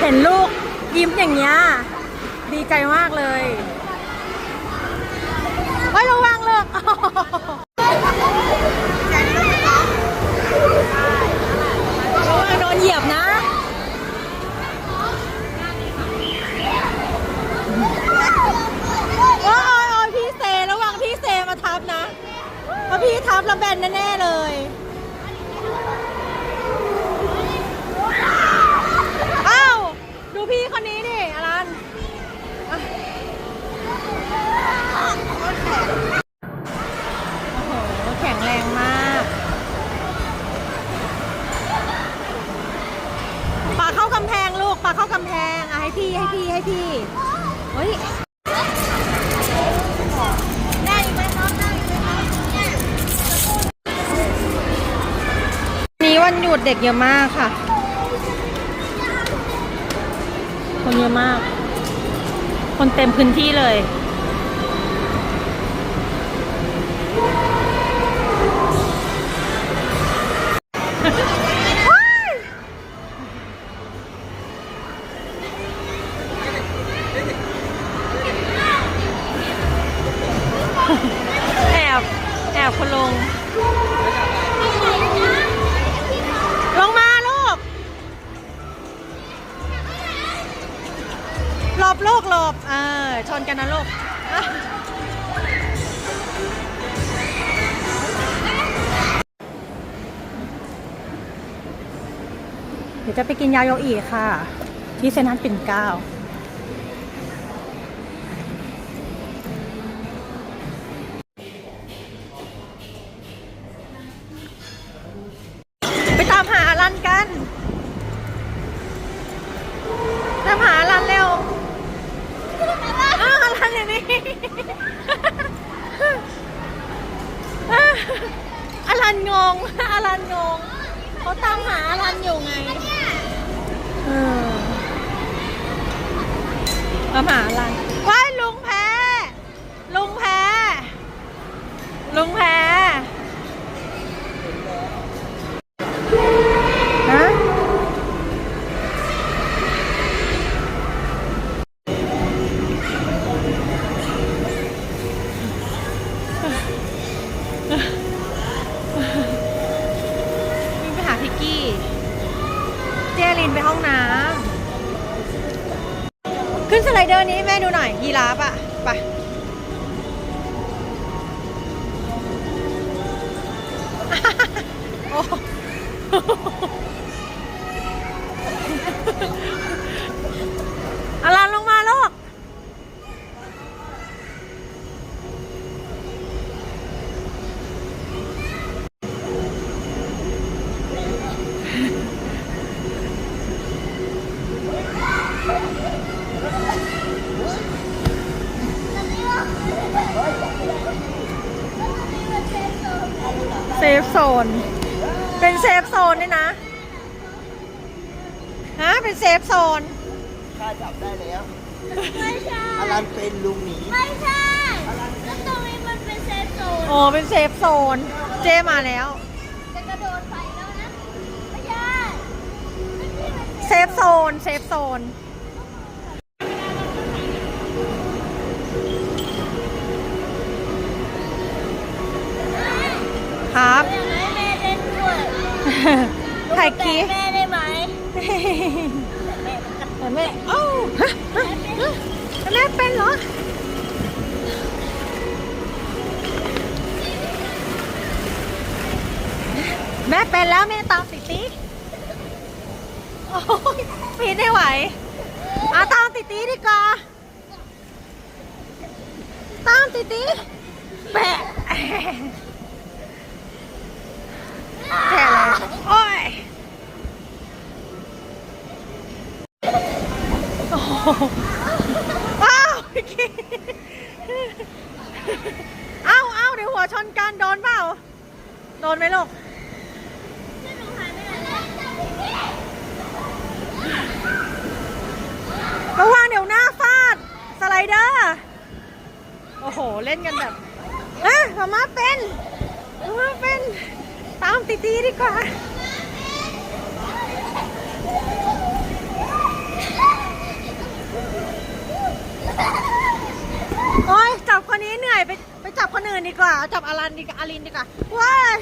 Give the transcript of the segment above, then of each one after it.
เห็นลูกยิ้มอย่างเงี้ยดีใจมากเลยไว้ระวังเลยระวังโดนเหยียบนะโอ้ยโอ้ยพี่เซระวังพี่เซมาทับนะเพราะพี่ทับแล้วแบนแน่ๆเลย แข็งแรงมากปาเข้ากำแพงลูกปาเข้ากำแพงอะให้พี่ให้พี่ให้พี่เฮ้ยนี้วันหยุดเด็กเยอะมากค่ะ คนเยอะมาก คนเต็มพื้นที่เลย แอบคนลงลงมาลูก หลบลูกหลบ เออ ชนกันนะลูกเดี๋ยวจะไปกินยาโยอีค่ะ ที่เซนทรันปิ่นเกล้า อันงงอลันงงเขาตามหาอลันอยู่ไงเออตามหาอลันว้ายลุงแพ้ ลุงแพ้ ลุงแพ้ ดูหน่อยยีราฟอะไปโอ้อารันลงมาลูก เซ ฟโซน เป็นเซฟโซนด้วยนะ ฮะ เป็นเซฟโซนข้าจับได้แล้ว ไม่ใช่ อลันเป็นลุงหมีไม่ใช่แล้วตรงนี้มันเป็นเซฟโซนโอ้เป็นเซฟโซน เจมาแล้ว จะกระโดดไปแล้วนะ ไม่ใช่ไม่ใช่มันเซฟโซน เซฟโซน ครับอยากให้แม่เล่นด้วยถ่ายคลิปแม่ได้ไหมแต่แม่เอ้าฮะฮะฮะแม่เป็นเหรอแม่เป็นแล้วแม่ตามติดติโอ้ยปีนได้ไหวอาตามติดติดีกว่า ตามติดติแปะ แค่อะไรโอ้ยโอ้โหว้าวเอ้าเอ้าเดี๋ยวหัวชนกันโดนเปล่า โดนไหมลูกระวังเดี๋ยวหน้าฟาด สไลเดอร์ โอ้โห เล่นกันแบบเอ๊ะมาม่าเป็นมาม่าเป็น ตามตีตีดีกว่าโอ้ยจับคนนี้เหนื่อยไปไปจับคนอื่นดีกว่า จับอารันดีกว่าอารินดีกว่าว้าย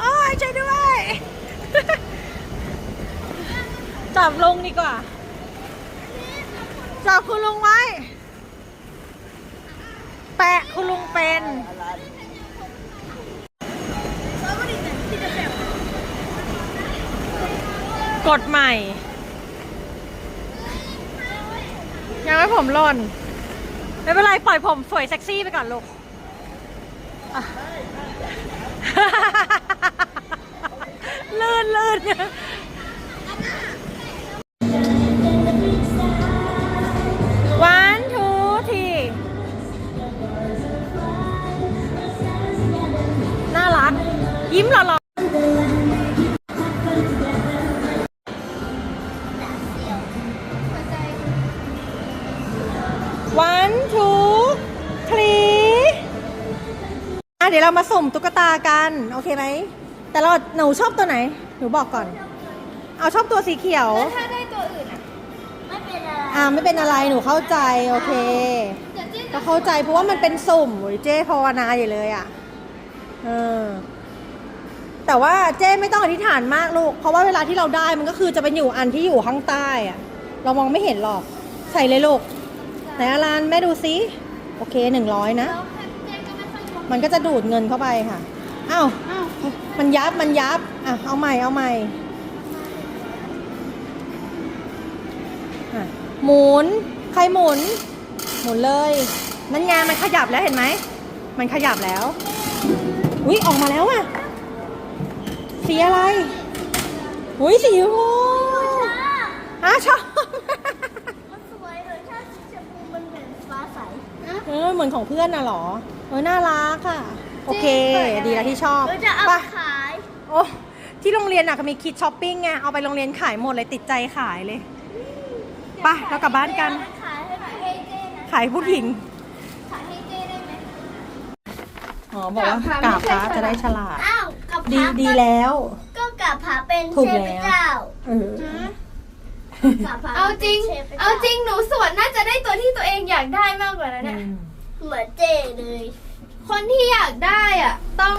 โอ้ยช่วยด้วย จับลงดีกว่า จับคุณลุงไว้ แปะคุณลุงเป็น กฎใหม่ ยังไม่ผมหล่น ไม่เป็นไร ปล่อยผมสวยเซ็กซี่ไปก่อนลูกลื่นลื่นวัน เดี๋ยวเรามาสุ่มตุ๊กตากัน โอเคไหม แต่เราหนูชอบตัวไหน หนูบอกก่อน เอาชอบตัวสีเขียว แล้วถ้าได้ตัวอื่นอะ ไม่เป็นอะไรอ่าไม่เป็นอะไร หนูเข้าใจ โอเค เดี๋ยวจิ้นก็เข้าใจเพราะว่ามันเป็นสุ่มโอ้ยเจ้ภาวนาอยู่เลยอะ เออ แต่ว่าเจ้ไม่ต้องอธิษฐานมากลูก เพราะว่าเวลาที่เราได้มันก็คือจะเป็นอยู่อันที่อยู่ข้างใต้อะ เรามองไม่เห็นหรอก ใส่เลยลูก ไหนอารันแม่ดูซิ โอเคหนึ่งร้อยนะ แล้วเจนก็ไมันก็จะดูดเงินเข้าไปค่ะอ้าวอ้าวมันยับมันยับอะเอาใหม่เอาใหม่อะหมุนใครหมุน หมุนเลย นั่นไงมันขยับแล้วเห็นไหม มันขยับแล้วอุ้ยออกมาแล้วอะสีอะไรอุ้ยสีชมพูอะชอบ มันสวยเลยถ้าสีชมพูมันเหมือนฟ้าใส เออเหมือนของเพื่อนน่ะเหรอ เออ น่ารักค่ะ โอเค ดีแล้วที่ชอบเราจะเอาไปไปขายโอ้ที่โรงเรียนน่ะก็มีคิดช้อปปิ้งไง เอาไปโรงเรียนขายหมดเลยติดใจขายเลยไปเรากลับบ้านกัน ขายให้หน่อยให้เจ้นะขายผู้หญิง ขายให้เจ้ได้ไหมอ๋อ บอกว่ากราบพระจะได้ฉลาด อ้าวกับดีพระดีก็แล้ว ก็กับพระเป็นถูกเทแล้วพเจ้า เออกับพะ เอาจริงป็นทพจ้เอาจริงหนูสวนน่าจะได้ตัวที่ตัวเองอยากได้มากกว่านั้นเนี่ยเหมือนเจ้เลย คนที่อยากได้อะ ต้อง